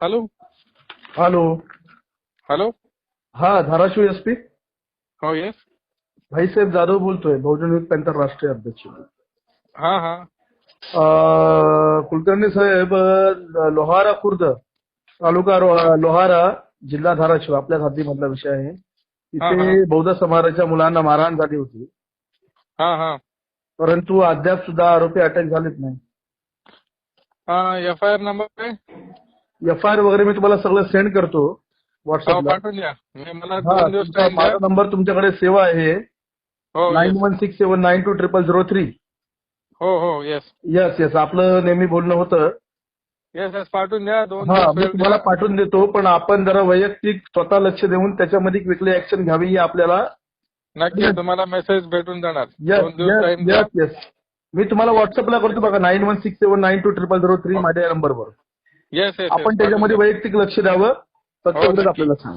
Hello hello hello हा Dharashiv S P हो yes भाईसाहेब Jadhav बोलतोय बहुजन युथ पॅन्थर राष्ट्रीय अध्यक्ष. हा हा. अं, कुलकर्णी साहेब अं, लोहारा खुर्द तालुका रो- लोहारा जिल्हा धाराशिव आपल्याच हद्दीमधला विषय आहे. हा, तिथे हा. बौद्ध समाजाच्या मुलांना मारहाण झाली होती. हा हा. परंतु अद्याप सुद्धा आरोपी अटक झालेत नाही. हा एफ आय आर नंबर काय एफ आय आर वगैरे मी तुम्हाला सगळं सेंड करतो व्हॉट्सअपला पाठवून द्या. मी मला हा दोन दिवस तुमचा टाइम द्या. माझा नंबर तुमच्याकडे सेवा आहे. हो nine yes. One six seven nine two triple zero three हो हो येस येस येस आपलं नेहमी बोलणं होतं. येस येस पाठवून द्या. दोन हा दिवस मी वेळ तुम्हाला द्या. पाठवून देतो पण आपण जरा वैयक्तिक स्वतः लक्ष देऊन त्याच्यामध्ये एक वेगळी ऍक्शन घ्यावी ही आपल्याला नक्की तुम्हाला मेसेज भेटून जाणार. येस दोन दिवस टाइम द्या. येस येस मी तुम्हाला व्हॉट्सअपला करतो बघा nine one six seven nine two triple zero three माझ्या नंबरवर येस येस आपण त्याच्यामध्ये वैयक्तिक लक्ष द्यावं फक्त हो, एवढंच. आपल्याला सांग